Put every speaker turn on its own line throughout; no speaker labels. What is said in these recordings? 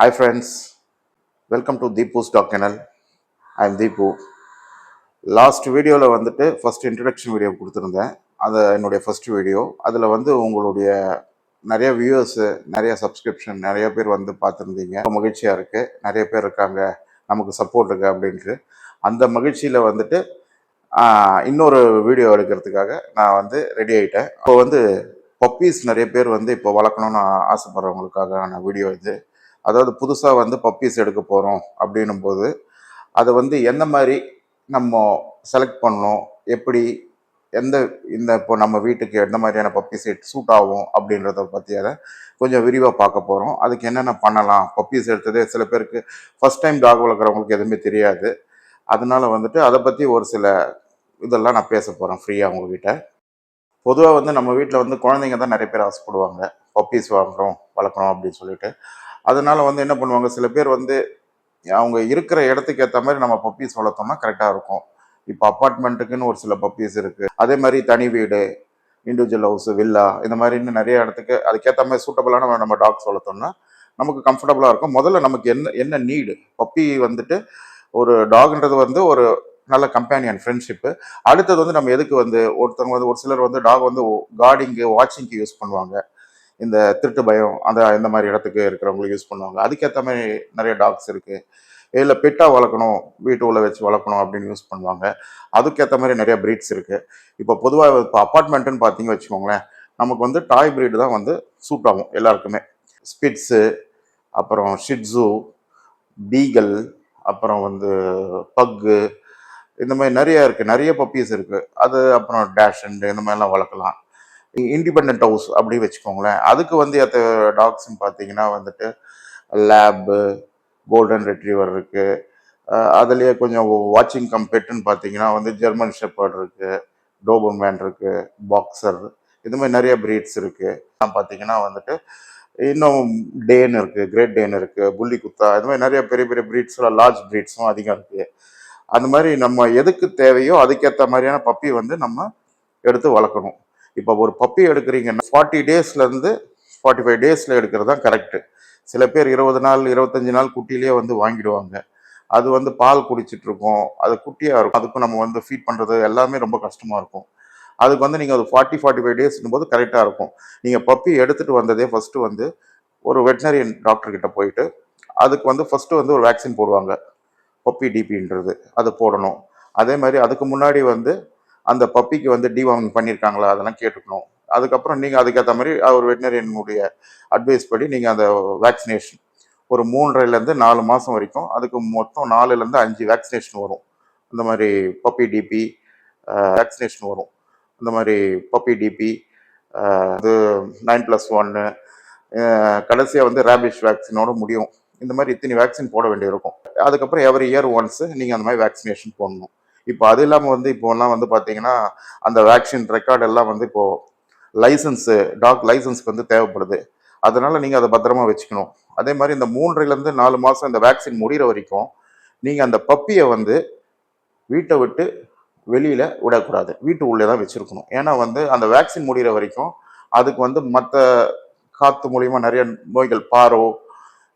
Hi friends welcome to Deepu's dog channel I am Deepu last வீடியோவில் வந்துட்டு first introduction video கொடுத்துருந்தேன். அது என்னுடைய ஃபஸ்ட் வீடியோ அதில் வந்து உங்களுடைய நிறைய வியூவர்ஸு நிறைய சப்ஸ்கிரிப்ஷன் நிறைய பேர் வந்து பார்த்துருந்தீங்க. மகிழ்ச்சியாக இருக்குது நிறைய பேர் இருக்காங்க. நமக்கு சப்போர்ட் இருக்குது அப்படின்ட்டு. அந்த மகிழ்ச்சியில் வந்துட்டு இன்னொரு வீடியோ எடுக்கிறதுக்காக நான் வந்து ரெடி ஆகிட்டேன் இப்போ வந்து பப்பீஸ் நிறைய பேர் வந்து இப்போ வளர்க்கணும்னு ஆசைப்படுறவங்களுக்காக வீடியோ இது. அதாவது புதுசாக வந்து பப்பீஸ் எடுக்க போகிறோம் அப்படின்னும் போது அதை வந்து எந்த மாதிரி நம்ம செலக்ட் பண்ணணும் எப்படி எந்த இந்த இப்போ நம்ம வீட்டுக்கு எந்த மாதிரியான பப்பீஸ் சூட் ஆகும் அப்படின்றத பற்றி அதை கொஞ்சம் விரிவாக பார்க்க போகிறோம் அதுக்கு என்னென்ன பண்ணலாம்? பப்பீஸ் எடுத்ததே சில பேருக்கு ஃபஸ்ட் டைம் டாக் வளர்க்குறவங்களுக்கு எதுவுமே தெரியாது. அதனால வந்துட்டு அதை பற்றி ஒரு சில இதெல்லாம் நான் பேச போகிறேன் ஃப்ரீயாக உங்ககிட்ட. பொதுவாக வந்து நம்ம வீட்டில் வந்து குழந்தைங்க தான் நிறைய பேர் ஆசைப்படுவாங்க. பப்பீஸ் வாங்குறோம் வளர்க்குறோம் அப்படின்னு சொல்லிட்டு. அதனால வந்து என்ன பண்ணுவாங்க? சில பேர் வந்து அவங்க இருக்கிற இடத்துக்கு ஏற்ற மாதிரி நம்ம பப்பீஸ் வளர்த்தோம்னா கரெக்டாக இருக்கும். இப்போ அப்பார்ட்மெண்ட்டுக்குன்னு ஒரு சில பப்பீஸ் இருக்குது அதே மாதிரி தனி வீடு இண்டிவிஜுவல் ஹவுஸு வில்லா இந்த மாதிரி இன்னும் நிறைய இடத்துக்கு அதுக்கேற்ற மாதிரி சூட்டபுளான நம்ம டாக்ஸ் வளர்த்தோம்னா நமக்கு கம்ஃபர்டபுளாக இருக்கும். முதல்ல நமக்கு என்ன என்ன நீடு பப்பி வந்துட்டு ஒரு டாக்ன்றது வந்து ஒரு நல்ல கம்பேனியன் ஃப்ரெண்ட்ஷிப்பு அடுத்தது வந்து நம்ம எதுக்கு வந்து ஒருத்தவங்க வந்து ஒரு சிலர் வந்து டாக் வந்து கார்டிங்கு வாட்சிங்க்கு யூஸ் பண்ணுவாங்க. இந்த திருட்டு பயம் அந்த இந்த மாதிரி இடத்துக்கு இருக்கிறவங்களுக்கு யூஸ் பண்ணுவாங்க. அதுக்கேற்ற மாதிரி நிறைய டாக்ஸ் இருக்குது இல்லை பெட்டாக வளர்க்கணும் வீட்டு உள்ள வச்சு வளர்க்கணும் அப்படின்னு யூஸ் பண்ணுவாங்க. அதுக்கேற்ற மாதிரி நிறைய பிரீட்ஸ் இருக்குது இப்போ பொதுவாக இப்போ அப்பார்ட்மெண்ட்டுன்னு பார்த்தீங்க வச்சுக்கோங்களேன் நமக்கு வந்து டாய் பிரீடு தான் வந்து சூட் ஆகும் எல்லாருக்குமே. ஸ்பிட்ஸு அப்புறம் ஷிட்ஸு பீகல் அப்புறம் வந்து பக்கு இந்த மாதிரி நிறைய இருக்குது நிறைய பப்பீஸ் இருக்குது அது அப்புறம் டேஷ் இந்த மாதிரிலாம் வளர்க்கலாம். இண்டிபெண்ட் ஹவுஸ் அப்படி வச்சுக்கோங்களேன். அதுக்கு வந்து ஏற்ற டாக்ஸ்ன்னு பார்த்தீங்கன்னா வந்துட்டு லேபு கோல்டன் ரெட்ரீவர் இருக்குது அதுலேயே கொஞ்சம் வாட்சிங் கம்பெட்டுன்னு பார்த்தீங்கன்னா வந்து ஜெர்மன் ஷெப்பர்ட் இருக்குது டோபர்மேன் இருக்குது பாக்ஸர் இது மாதிரி நிறைய பிரீட்ஸ் இருக்குது பார்த்தீங்கன்னா வந்துட்டு இன்னும் டேன் இருக்குது கிரேட் டேன் இருக்குது புள்ளி குத்தா இது மாதிரி நிறைய பெரிய பெரிய பிரீட்ஸ்லாம் லார்ஜ் பிரீட்ஸும் அதிகம் இருக்குது அந்த மாதிரி நம்ம எதுக்கு தேவையோ அதுக்கேற்ற மாதிரியான பப்பி வந்து நம்ம எடுத்து வளர்க்கணும். இப்போ ஒரு பப்பி எடுக்கிறீங்கன்னா ஃபார்ட்டி டேஸ்லேருந்து ஃபார்ட்டி ஃபைவ் டேஸில் எடுக்கிறது தான் கரெக்டு சில பேர் இருபது நாள் இருபத்தஞ்சி நாள் குட்டிலேயே வந்து வாங்கிடுவாங்க. அது வந்து பால் குடிச்சிட்ருக்கோம் அது குட்டியாக இருக்கும். அதுக்கும் நம்ம வந்து ஃபீட் பண்ணுறது எல்லாமே ரொம்ப கஷ்டமாக இருக்கும். அதுக்கு வந்து நீங்கள் ஒரு ஃபார்ட்டி ஃபார்ட்டி ஃபைவ் டேஸ்னும் போது கரெக்டாக இருக்கும். நீங்கள் பப்பி எடுத்துகிட்டு வந்ததே ஃபஸ்ட்டு வந்து ஒரு வெட்டினரியன் டாக்டர்கிட்ட போயிட்டு அதுக்கு வந்து ஃபஸ்ட்டு வந்து ஒரு வேக்சின் போடுவாங்க. பப்பி டிபின்றது அது போடணும். அதே மாதிரி அதுக்கு முன்னாடி வந்து அந்த பப்பிக்கு வந்து டிவார்மிங் பண்ணியிருக்காங்களா அதெல்லாம் கேட்டுக்கணும். அதுக்கப்புறம் நீங்கள் அதுக்கேற்ற மாதிரி ஒரு வெட்டினரியனுடைய அட்வைஸ் படி நீங்கள் அந்த வேக்சினேஷன் ஒரு மூன்றரைலேருந்து நாலு மாதம் வரைக்கும் அதுக்கு மொத்தம் நாலுலேருந்து அஞ்சு வேக்சினேஷன் வரும். இந்த மாதிரி பப்பி டிபி வேக்சினேஷன் வரும். இந்த மாதிரி பப்பி டிபி இது நைன் ப்ளஸ் ஒன்று கடைசியாக வந்து ரேபிஷ் வேக்சினோட முடியும். இந்த மாதிரி இத்தனை வேக்சின் போட வேண்டியிருக்கும். அதுக்கப்புறம் எவரி இயர் ஒன்ஸ் நீங்கள் அந்த மாதிரி வேக்சினேஷன் போடணும். இப்போ அது இல்லாமல் வந்து இப்போலாம் வந்து பார்த்தீங்கன்னா அந்த வேக்சின் ரெக்கார்டு எல்லாம் வந்து இப்போ லைசன்ஸு டாக் லைசன்ஸ்க்கு வந்து தேவைப்படுது. அதனால் நீங்கள் அதை பத்திரமா வச்சுக்கணும். அதே மாதிரி இந்த மூன்றிலேருந்து நாலு மாதம் இந்த வேக்சின் முடிகிற வரைக்கும் நீங்கள் அந்த பப்பியை வந்து வீட்டை விட்டு வெளியில் விடக்கூடாது. வீட்டு உள்ளே தான் வச்சுருக்கணும். ஏன்னா வந்து அந்த வேக்சின் முடிகிற வரைக்கும் அதுக்கு வந்து மற்ற காற்று மூலிமா நிறைய நோய்கள் பாரோ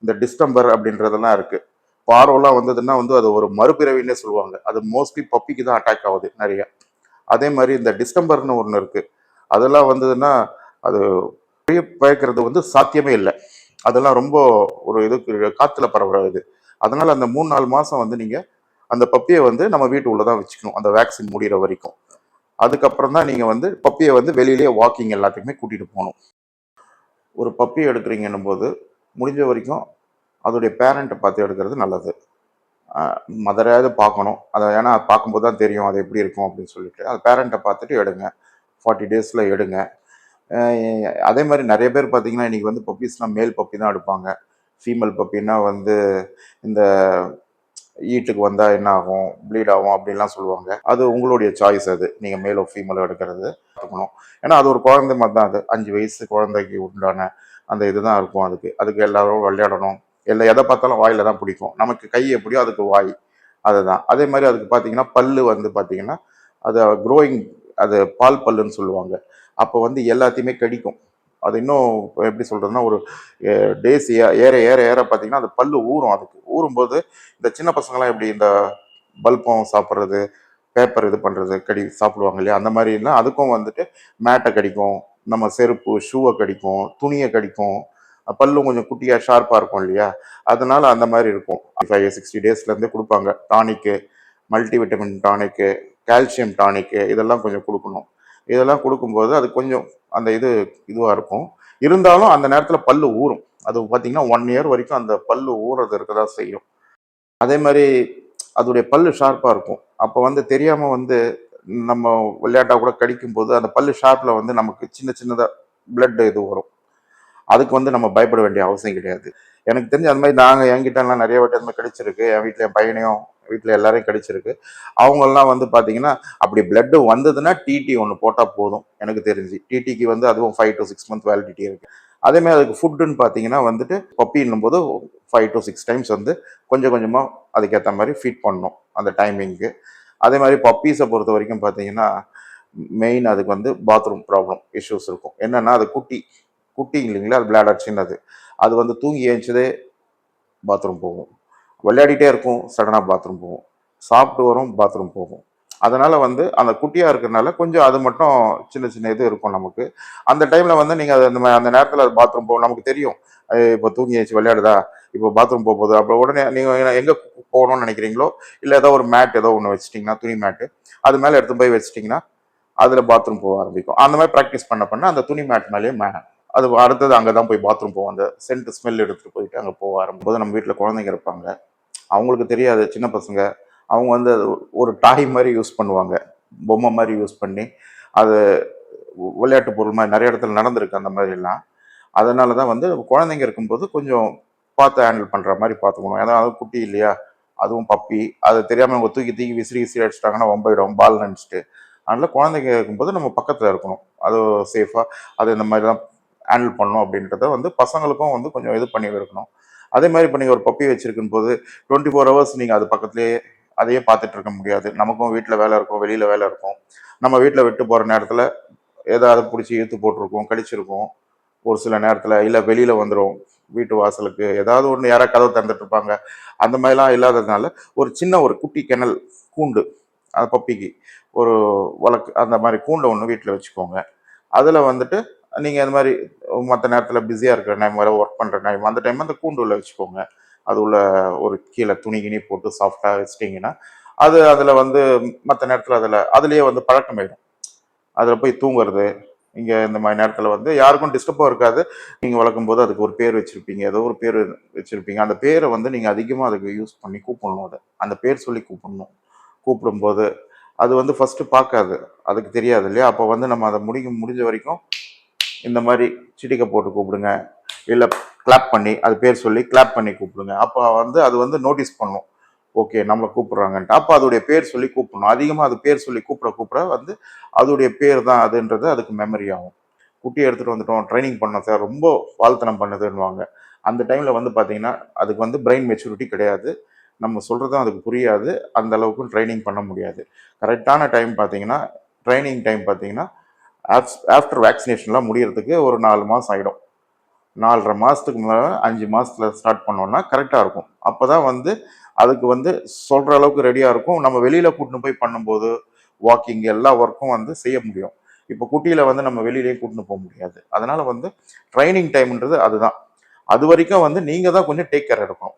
இந்த டிஸ்டம்பர் அப்படின்றதெல்லாம் இருக்குது பார்வெல்லாம் வந்ததுன்னா வந்து அது ஒரு மறுபிறவின்னே சொல்லுவாங்க. அது மோஸ்ட்லி பப்பிக்கு தான் அட்டாக் ஆகுது நிறைய. அதே மாதிரி இந்த டிஸ்டம்பர்னு ஒன்று இருக்கு. அதெல்லாம் வந்ததுன்னா அது பெரிய பயக்கிறது வந்து சாத்தியமே இல்லை. அதெல்லாம் ரொம்ப ஒரு இதுக்கு காற்றுல பரவுற அதனால் அதனால அந்த மூணு நாலு மாதம் வந்து நீங்கள் அந்த பப்பியை வந்து நம்ம வீட்டு உள்ளே தான் வச்சுக்கணும். அந்த வேக்சின் முடிகிற வரைக்கும். அதுக்கப்புறம் தான் நீங்கள் வந்து பப்பியை வந்து வெளியிலேயே வாக்கிங் எல்லாத்துக்குமே கூட்டிகிட்டு போகணும். ஒரு பப்பி எடுக்கிறீங்கன்னும் போது முடிஞ்ச வரைக்கும் அதோடைய பேரண்ட்டை பார்த்து எடுக்கிறது நல்லது. மதரையாவது பார்க்கணும். அதை ஏன்னா பார்க்கும்போது தான் தெரியும் அது எப்படி இருக்கும் அப்படின்னு சொல்லிட்டு. அது பேரண்ட்டை பார்த்துட்டு எடுங்க. ஃபார்ட்டி டேஸில் எடுங்க. அதே மாதிரி நிறைய பேர் பார்த்தீங்கன்னா இன்றைக்கி வந்து பப்பீஸ்லாம் மேல் பப்பி தான் எடுப்பாங்க. ஃபீமேல் பப்பின்னா வந்து இந்த ஈட்டுக்கு வந்தால் என்ன ஆகும்? ப்ளீட் ஆகும் அப்படின்லாம் சொல்லுவாங்க. அது உங்களுடைய சாய்ஸ் அது. நீங்கள் மேலோ ஃபீமேலோ எடுக்கிறது பார்த்துக்கணும். ஏன்னா அது ஒரு குழந்தை மாதிரி தான் அது. அஞ்சு வயசு குழந்தைக்கு உண்டான அந்த இதுதான் இருக்கும் அதுக்கு. அதுக்கு எல்லோரும் விளையாடணும். இல்லை எதை பார்த்தாலும் வாயில தான் பிடிக்கும். நமக்கு கை எப்படியோ அதுக்கு வாய். அதுதான். அதே மாதிரி அதுக்கு பார்த்தீங்கன்னா பல்லு வந்து பார்த்தீங்கன்னா அது க்ரோயிங் அது பால் பல்லுன்னு சொல்லுவாங்க. அப்போ வந்து எல்லாத்தையுமே கடிக்கும். அது இன்னும் எப்படி சொல்கிறதுனா ஒரு டேஸ் ஏற ஏற ஏற பார்த்தீங்கன்னா அது பல்லு ஊறும் அதுக்கு. ஊறும்போது இந்த சின்ன பசங்களாம் எப்படி இந்த பல்பம் சாப்பிட்றது பேப்பர் இது பண்ணுறது கடி சாப்பிடுவாங்க இல்லையா? அந்த மாதிரிலாம் அதுக்கும் வந்துட்டு மேட்டை கடிக்கும். நம்ம செருப்பு ஷூவை கடிக்கும். துணியை கடிக்கும். பல்லும் கொஞ்சம் குட்டியாக ஷார்ப்பாக இருக்கும் இல்லையா? அதனால அந்த மாதிரி இருக்கும். ஃபைவ் சிக்ஸ்டி டேஸ்லேருந்தே கொடுப்பாங்க. Tonic multi vitamin tonic calcium tonic இதெல்லாம் கொஞ்சம் கொடுக்கணும். இதெல்லாம் கொடுக்கும்போது அது கொஞ்சம் அந்த இது இதுவாக இருக்கும். இருந்தாலும் அந்த நேரத்தில் பல்லு ஊறும். அது பார்த்தீங்கன்னா ஒன் இயர் வரைக்கும் அந்த பல்லு ஊறது இருக்க தான் செய்யும். அதே மாதிரி அதோடைய பல்லு ஷார்ப்பாக இருக்கும். அப்போ வந்து தெரியாமல் வந்து நம்ம விளையாட்டாக கூட கடிக்கும் போது அந்த பல்லு ஷார்ப்பில் வந்து நமக்கு சின்ன சின்னதாக பிளட் இது வரும். அதுக்கு வந்து நம்ம பயப்பட வேண்டிய அவசியம் கிடையாது. எனக்கு தெரிஞ்சு அந்த மாதிரி நாங்கள் என்கிட்டலாம் நிறைய வாட்டி அந்த மாதிரி கிடைச்சிருக்கு. என் வீட்டில் என் பையனையும் வீட்டில் எல்லாரையும் கிடைச்சிருக்கு. அவங்கெல்லாம் வந்து பார்த்தீங்கன்னா அப்படி பிளட்டு வந்ததுன்னா டிடி ஒன்று போட்டால் போதும் எனக்கு தெரிஞ்சு. டிடிக்கு வந்து அதுவும் five to six month validity இருக்குது அதேமாதிரி அதுக்கு ஃபுட்டுன்னு பார்த்தீங்கன்னா வந்துட்டு பப்பின்னும் போது ஃபைவ் டு சிக்ஸ் டைம்ஸ் வந்து கொஞ்சம் கொஞ்சமாக அதுக்கேற்ற மாதிரி ஃபீட் பண்ணணும் அந்த டைமிங்க்கு அதே மாதிரி பப்பீஸை பொறுத்த வரைக்கும் பார்த்தீங்கன்னா மெயின் அதுக்கு வந்து பாத்ரூம் ப்ராப்ளம் இஷ்யூஸ் இருக்கும். என்னென்னா அது குட்டி குட்டி இல்லைங்களா அது பிளாடர் சின்னது. அது வந்து தூங்கி ஏஞ்சதே பாத்ரூம் போகும். விளையாடிட்டே இருக்கும் சடனாக பாத்ரூம் போகும். சாப்பிட்டு வரும் பாத்ரூம் போகும். அதனால் வந்து அந்த குட்டியாக இருக்கிறனால கொஞ்சம் அது மட்டும் சின்ன சின்ன இது இருக்கும் நமக்கு. அந்த டைமில் வந்து நீங்கள் அது அந்த அந்த நேரத்தில் அது பாத்ரூம் போகும் நமக்கு தெரியும். இப்போ தூங்கி ஏச்சு விளையாடுதா? இப்போ பாத்ரூம் போக போகுது. அப்புறம் உடனே நீங்கள் எங்கே போகணும்னு நினைக்கிறீங்களோ? இல்லை ஏதோ ஒரு மேட் ஏதோ ஒன்று வச்சிட்டிங்கன்னா துணி மேட்டு அது மேலே எடுத்து போய் வச்சிட்டிங்கன்னா அதில் பாத்ரூம் போக ஆரம்பிக்கும். அந்த மாதிரி ப்ராக்டிஸ் பண்ண பண்ண அந்த துணி மேட் மேலேயே மே அது அடுத்தது அங்கே தான் போய் பாத்ரூம் போவோம். அந்த சென்ட் ஸ்மெல் எடுத்துகிட்டு போயிட்டு அங்கே போக ஆரம்பிக்கும்போது நம்ம வீட்டில் குழந்தைங்க இருப்பாங்க. அவங்களுக்கு தெரியாது சின்ன பசங்க. அவங்க வந்து அது ஒரு டாய் மாதிரி யூஸ் பண்ணுவாங்க. பொம்மை மாதிரி யூஸ் பண்ணி அது விளையாட்டு பொருள் மாதிரி நிறைய இடத்துல நடந்திருக்கு அந்த மாதிரிலாம் அதனால தான் வந்து குழந்தைங்க இருக்கும்போது கொஞ்சம் பார்த்து ஹேண்டில் பண்ணுற மாதிரி பார்த்துக்கணும். ஏன்னா அது குட்டி இல்லையா? அதுவும் பப்பி அது தெரியாமல் அவங்க தூக்கி தூக்கி விசிறி விசிறி அடிச்சிட்டாங்கன்னா ஒம்பிடும் பால் நினச்சிட்டு அதனால குழந்தைங்க இருக்கும்போது நம்ம பக்கத்தில் இருக்கணும். அது சேஃபாக அது இந்த மாதிரி தான் ஹேண்டில் பண்ணணும் அப்படின்றத வந்து பசங்களுக்கும் வந்து கொஞ்சம் இது பண்ணி இருக்கணும். அதே மாதிரி இப்போ நீங்கள் ஒரு பப்பி வச்சிருக்கும் போது டுவெண்ட்டி ஃபோர் ஹவர்ஸ் நீங்கள் அது பக்கத்துலேயே அதையே பார்த்துட்டு இருக்க முடியாது. நமக்கும் வீட்டில் வேலை இருக்கும் வெளியில் வேலை இருக்கும். நம்ம வீட்டில் விட்டு போகிற நேரத்தில் ஏதாவது பிடிச்சி இழுத்து போட்டிருக்கோம் கடிச்சிருக்கோம். ஒரு சில நேரத்தில் இல்லை வெளியில் வந்துடும் வீட்டு வாசலுக்கு ஏதாவது ஒன்று யாராவது கதவு திறந்துட்டு இருப்பாங்க. அந்த மாதிரிலாம் இல்லாததுனால ஒரு சின்ன ஒரு குட்டி கிணல் கூண்டு அந்த பப்பிக்கு ஒரு வழக்கு அந்த மாதிரி கூண்டை ஒன்று வீட்டில் வச்சுக்கோங்க. அதில் வந்துட்டு நீங்கள் அது மாதிரி மற்ற நேரத்தில் பிஸியாக இருக்கிற டைம் வேறு ஒர்க் பண்ணுற டைம் அந்த டைம் அந்த கூண்டு உள்ள வச்சுக்கோங்க. அது உள்ள ஒரு கீழே துணி கிணி போட்டு சாஃப்டாக வச்சிட்டிங்கன்னா அது அதில் வந்து மற்ற நேரத்தில் அதில் அதுலேயே வந்து பழக்கமாயிடும் அதில் போய் தூங்குறது இங்கே இந்த மாதிரி நேரத்தில் வந்து யாருக்கும் டிஸ்டர்பாக இருக்காது. நீங்கள் வளர்க்கும் போது அதுக்கு ஒரு பேர் வச்சுருப்பீங்க ஏதோ ஒரு பேர் வச்சுருப்பீங்க. அந்த பேரை வந்து நீங்கள் அதிகமாக அதுக்கு யூஸ் பண்ணி கூப்பிடணும் அதை. அந்த பேர் சொல்லி கூப்பிடணும். கூப்பிடும்போது அது வந்து ஃபஸ்ட்டு பார்க்காது. அதுக்கு தெரியாது இல்லையா? அப்போ வந்து நம்ம அதை முடிக்க முடிஞ்ச வரைக்கும் இந்த மாதிரி சிட்டிக்கை போட்டு கூப்பிடுங்க. இல்லை கிளாப் பண்ணி அது பேர் சொல்லி கிளாப் பண்ணி கூப்பிடுங்க. அப்போ வந்து அது வந்து நோட்டீஸ் பண்ணும். ஓகே நம்மளை கூப்பிட்றாங்கன்ட்டு. அப்போ அதோடைய பேர் சொல்லி கூப்பிடணும். அதிகமாக அது பேர் சொல்லி கூப்பிட கூப்பிட வந்து அதோடைய பேர் தான் அதுன்றது அதுக்கு மெமரி ஆகும். குட்டியை எடுத்துகிட்டு வந்துட்டோம். ட்ரைனிங் பண்ணோம் சார். ரொம்ப வாழ்த்தனம் பண்ணுதுன்னுவாங்க. அந்த டைமில் வந்து பார்த்தீங்கன்னா அதுக்கு வந்து பிரெயின் மெச்சூரிட்டி கிடையாது. நம்ம சொல்கிறதும் அதுக்கு புரியாது. அந்த அளவுக்கு ட்ரைனிங் பண்ண முடியாது. கரெக்டான டைம் பார்த்தீங்கன்னா ட்ரைனிங் டைம் பார்த்தீங்கன்னா ஆஃப்டர் வேக்சினேஷன்லாம் முடியறதுக்கு ஒரு நாலு மாதம் ஆகிடும் நாலரை மாதத்துக்கு மேலே அஞ்சு மாதத்துல ஸ்டார்ட் பண்ணோன்னா கரெக்டாக இருக்கும். அப்போ தான் வந்து அதுக்கு வந்து சொல்கிற அளவுக்கு ரெடியாக இருக்கும். நம்ம வெளியில் கூட்டின்னு போய் பண்ணும்போது வாக்கிங் எல்லா ஒர்க்கும் வந்து செய்ய முடியும். இப்போ குட்டியில் வந்து நம்ம வெளியிலேயே கூட்டின்னு போக முடியாது. அதனால் வந்து ட்ரைனிங் டைம்ன்றது அதுதான். அது வரைக்கும் வந்து நீங்கள் தான் கொஞ்சம் டேக் கேர் எடுக்கணும்.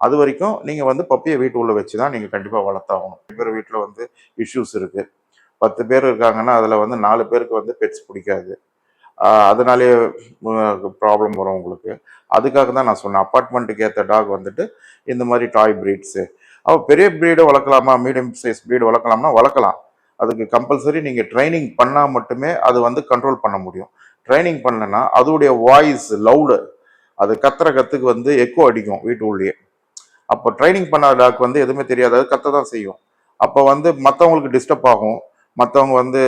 அது வரைக்கும் நீங்கள் வந்து பப்பியை வீட்டு உள்ளே வச்சு தான் நீங்கள் கண்டிப்பாக வளர்த்தாகணும். பேர் வீட்டில் வந்து இஷ்யூஸ் இருக்குது பத்து பேர் இருக்காங்கன்னா அதில் வந்து நாலு பேருக்கு வந்து பெட்ஸ் பிடிக்காது. அதனாலேயே அதனாலே ப்ராப்ளம் வரும் உங்களுக்கு. அதுக்காக தான் நான் சொன்னேன். அப்பார்ட்மெண்ட்டுக்கு ஏற்ற டாக் வந்துட்டு இந்த மாதிரி டாய் ப்ரீட்ஸு அப்போ பெரிய ப்ரீடை வளர்க்கலாமா மீடியம் சைஸ் ப்ரீடு வளர்க்கலாம்னா வளர்க்கலாம். அதுக்கு கம்பல்சரி நீங்கள் ட்ரைனிங் பண்ணால் மட்டுமே அது வந்து கண்ட்ரோல் பண்ண முடியும். ட்ரைனிங் பண்ணலன்னா அதோடைய வாய்ஸ் லவுடு அது கத்துற கத்துக்கு வந்து எக்கோ அடிக்கும் வீட்டு உள்ளேயே அப்போ ட்ரைனிங் பண்ணாத டாக் வந்து எதுவுமே தெரியாது. அது கத்த தான் செய்யும். அப்போ வந்து மற்றவங்களுக்கு டிஸ்டர்ப் ஆகும். மற்றவங்க வந்து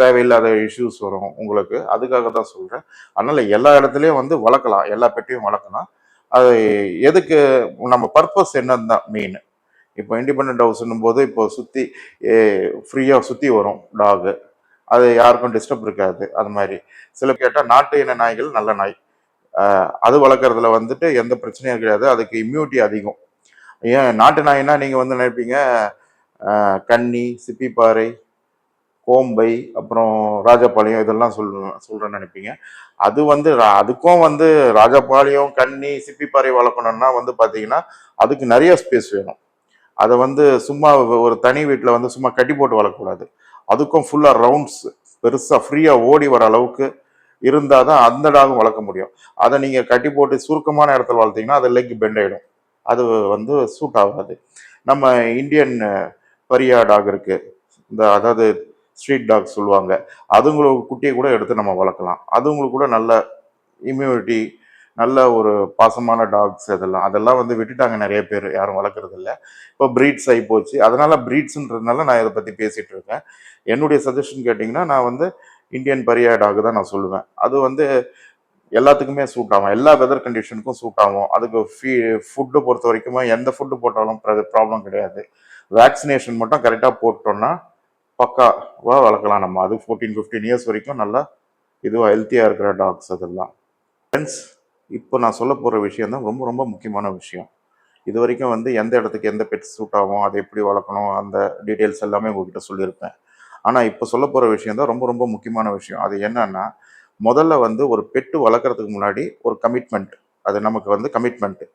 தேவையில்லாத இஷ்யூஸ் வரும் உங்களுக்கு. அதுக்காக தான் சொல்கிறேன் அதனால் எல்லா இடத்துலையும் வந்து வளர்க்கலாம். எல்லா பெட்டியும் வளர்க்கலாம். அது எதுக்கு நம்ம பர்பஸ் என்னன்னு தான் மெயின் இப்போ இண்டிபெண்ட் ஹவுஸ்னும் போது இப்போ சுற்றி ஃப்ரீயாக சுற்றி வரும் டாகு அது யாருக்கும் டிஸ்டர்ப் இருக்காது. அது மாதிரி. சில கேட்டால் நாட்டு இன நாய்கள் நல்ல நாய். அது வளர்க்குறதுல வந்துட்டு எந்த பிரச்சனையும் கிடையாது. அதுக்கு இம்யூனிட்டி அதிகம். ஏன் நாட்டு நாய்னா நீங்கள் வந்து நினைப்பீங்க கன்னி சிப்பிப்பாறை கோம்பை அப்புறம் ராஜபாளையம் இதெல்லாம் சொல் சொல்கிறேன்னு நினைப்பீங்க. அது வந்து ரா- அதுக்கும் வந்து ராஜபாளையம் கன்னி சிப்பிப்பாறை வளர்க்கணும்னா வந்து பார்த்தீங்கன்னா அதுக்கு நிறைய ஸ்பேஸ் வேணும். அதை வந்து சும்மா ஒரு தனி வீட்டில் வந்து சும்மா கட்டி போட்டு வளர்க்கக்கூடாது. அதுக்கும் ஃபுல்லாக ரவுண்ட்ஸ் பெருசாக ஃப்ரீயாக ஓடி வர அளவுக்கு இருந்தால் தான் அந்த டாகும் வளர்க்க முடியும். அதை நீங்கள் கட்டி போட்டு சுருக்கமான இடத்துல வளர்த்தீங்கன்னா அது லெக் பெண்ட் ஆகிடும் அது வந்து சூட் ஆகாது. நம்ம இந்தியன் பரியா டாக் இருக்குது இந்த அதாவது ஸ்ட்ரீட் டாக் சொல்லுவாங்க. அதுங்களுக்கு குட்டியை கூட எடுத்து நம்ம வளர்க்கலாம். அதுங்களுக்கு கூட நல்ல இம்யூனிட்டி நல்ல ஒரு பாசமான டாக்ஸ் அதெல்லாம். அதெல்லாம் வந்து விட்டுட்டாங்க நிறைய பேர் யாரும் வளர்க்குறது இல்லை. இப்போ ப்ரீட்ஸ் ஆகி போச்சு. அதனால் ப்ரீட்ஸுன்றதுனால நான் இதை பற்றி பேசிகிட்டு இருக்கேன். என்னுடைய சஜஷன் கேட்டிங்கன்னா நான் வந்து இந்தியன் பரியா டாக் தான் நான் சொல்லுவேன். அது வந்து எல்லாத்துக்குமே சூட் ஆகும். எல்லா வெதர் கண்டிஷனுக்கும் சூட் ஆகும். அதுக்கு ஃபீ ஃபுட்டு பொறுத்த வரைக்குமே எந்த ஃபுட்டு போட்டாலும் ப்ராப்ளம் கிடையாது. வேக்சினேஷன் மட்டும் கரெக்டாக போட்டோம்னா பக்காவாக வளர்க்கலாம் நம்ம. அது ஃபோர்டீன் ஃபிஃப்டீன் இயர்ஸ் வரைக்கும் நல்லா இதுவாக ஹெல்த்தியாக இருக்கிற டாக்ஸ் அதெல்லாம். ஃப்ரெண்ட்ஸ் இப்போ நான் சொல்ல போகிற விஷயம் தான் ரொம்ப ரொம்ப முக்கியமான விஷயம். இது வரைக்கும் வந்து எந்த இடத்துக்கு எந்த பெட் சூட் ஆகும் அதை எப்படி வளர்க்கணும் அந்த டீட்டெயில்ஸ் எல்லாமே உங்ககிட்ட சொல்லியிருப்பேன். ஆனால் இப்போ சொல்ல போகிற விஷயம் தான் ரொம்ப ரொம்ப முக்கியமான விஷயம். அது என்னன்னா முதல்ல வந்து ஒரு பெட்டு வளர்க்குறதுக்கு முன்னாடி ஒரு கமிட்மெண்ட் அது நமக்கு வந்து கமிட்மெண்ட்டு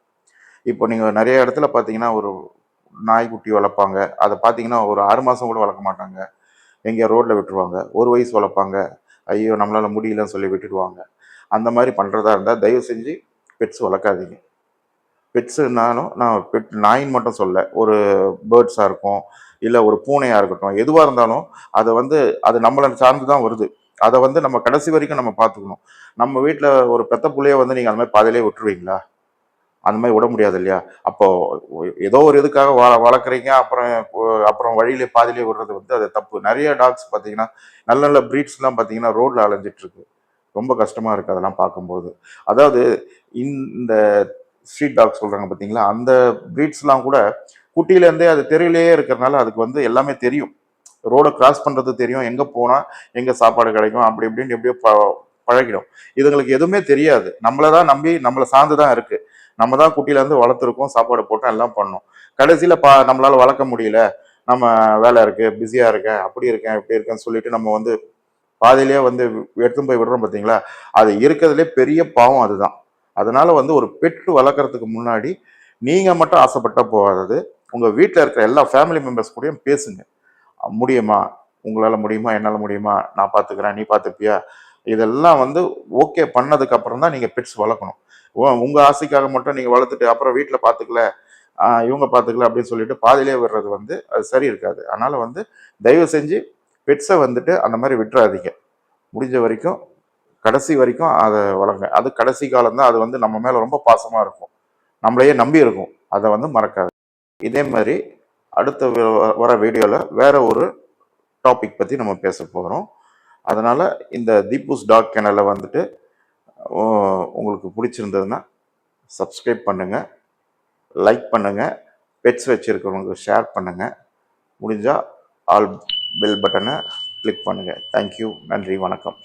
இப்போ நீங்கள் நிறைய இடத்துல பார்த்தீங்கன்னா ஒரு நாய்க்குட்டி வளர்ப்பாங்க. அதை பார்த்தீங்கன்னா ஒரு ஆறு மாதம் கூட வளர்க்க மாட்டாங்க. எங்கேயோ ரோட்டில் விட்டுருவாங்க. ஒரு வயசு வளர்ப்பாங்க. ஐயோ நம்மளால் முடியலன்னு சொல்லி விட்டுடுவாங்க. அந்த மாதிரி பண்ணுறதா இருந்தால் தயவு செஞ்சு பெட்ஸ் வளர்க்காதீங்க. பெட்ஸுனாலும் நான் பெட் நாயின் மட்டும் சொல்ல. ஒரு பேர்ட்ஸாக இருக்கும் இல்லை ஒரு பூனையாக இருக்கட்டும் எதுவாக இருந்தாலும் அதை வந்து அது நம்மளை சார்ந்து தான் வருது. அதை வந்து நம்ம கடைசி வரைக்கும் நம்ம பார்த்துக்கணும் நம்ம வீட்டில் ஒரு பெத்த புள்ளைய வந்து நீங்கள் அந்த மாதிரி பாதையிலே விட்டுருவீங்களா? அந்த மாதிரி விட முடியாது இல்லையா? அப்போ ஏதோ ஒரு இதுக்காக வள வளர்க்குறீங்க அப்புறம் அப்புறம் வழியிலே பாதியிலே விடுறது வந்து அது தப்பு. நிறைய டாக்ஸ் பார்த்தீங்கன்னா நல்ல நல்ல ப்ரீட்ஸ்லாம் பார்த்தீங்கன்னா ரோட்ல அலைஞ்சிட்டு இருக்கு ரொம்ப கஷ்டமா இருக்கு அதெல்லாம் பார்க்கும்போது. அதாவது இந்த ஸ்ட்ரீட் டாக் சொல்றாங்க பார்த்தீங்களா? அந்த ப்ரீட்ஸ்லாம் கூட குட்டியிலேருந்தே அது தெருவிலேயே இருக்கிறனால அதுக்கு வந்து எல்லாமே தெரியும். ரோடை கிராஸ் பண்ணுறது தெரியும். எங்கே போனால் எங்கே சாப்பாடு கிடைக்கும் அப்படி இப்படின்னு எப்படியோ ப- பழகிடும். இதுங்களுக்கு எதுவுமே தெரியாது. நம்மளை தான் நம்பி நம்மளை சார்ந்து தான் இருக்கு. நம்ம தான் குட்டியிலேருந்து வளர்த்துருக்கோம் சாப்பாடு போட்டோம் எல்லாம் பண்ணோம். கடைசியில் பா நம்மளால் வளர்க்க முடியல. நம்ம வேலை இருக்குது பிஸியாக இருக்கேன் அப்படி இருக்கேன் இப்படி இருக்கேன்னு சொல்லிட்டு நம்ம வந்து பாதியிலேயே வந்து எடுத்து போய் விடுறோம் பார்த்தீங்களா அது இருக்கிறதுலே பெரிய பாவம் அதுதான். அதனால் வந்து ஒரு பெட்டு வளர்க்குறதுக்கு முன்னாடி நீங்கள் மட்டும் ஆசைப்பட்டால் போகாதது. உங்கள் வீட்டில் இருக்கிற எல்லா ஃபேமிலி மெம்பர்ஸ் கூடயும் பேசுங்க. முடியுமா? உங்களால் முடியுமா? என்னால் முடியுமா? நான் பார்த்துக்கிறேன் நீ பார்த்துப்பியா இதெல்லாம் வந்து ஓகே பண்ணதுக்கப்புறம் தான் நீங்கள் பெட்ஸ் வளர்க்கணும். உ- உங்கள் ஆசைக்காக மட்டும் நீங்கள் வளர்த்துட்டு அப்புறம் வீட்டில் பார்த்துக்கல இவங்க பார்த்துக்கல அப்படின்னு சொல்லிட்டு பாதியிலே விடுறது வந்து அது சரி இருக்காது. அதனால் வந்து தயவு செஞ்சு பெட்ஸை வந்துட்டு அந்த மாதிரி விட்டுறாதீங்க. முடிஞ்ச வரைக்கும் கடைசி வரைக்கும் அதை வளருங்க. அது கடைசி காலம் தான் அது வந்து நம்ம மேலே ரொம்ப பாசமாக இருக்கும். நம்மளையே நம்பி இருக்கும். அதை வந்து மறக்காது. இதே மாதிரி அடுத்த வர வீடியோவில் வேற ஒரு டாபிக் பற்றி நம்ம பேச போகிறோம் அதனால் இந்த தீபூஸ் டாக் சேனலை வந்துட்டு உங்களுக்கு பிடிச்சிருந்ததுன்னா சப்ஸ்கிரைப் பண்ணுங்கள் லைக் பண்ணுங்கள் பெட்ஸ் வச்சுருக்கிறவங்களுக்கு ஷேர் பண்ணுங்கள் முடிஞ்சால் ஆல் பெல் பட்டனை கிளிக் பண்ணுங்கள் தேங்க்யூ நன்றி வணக்கம்.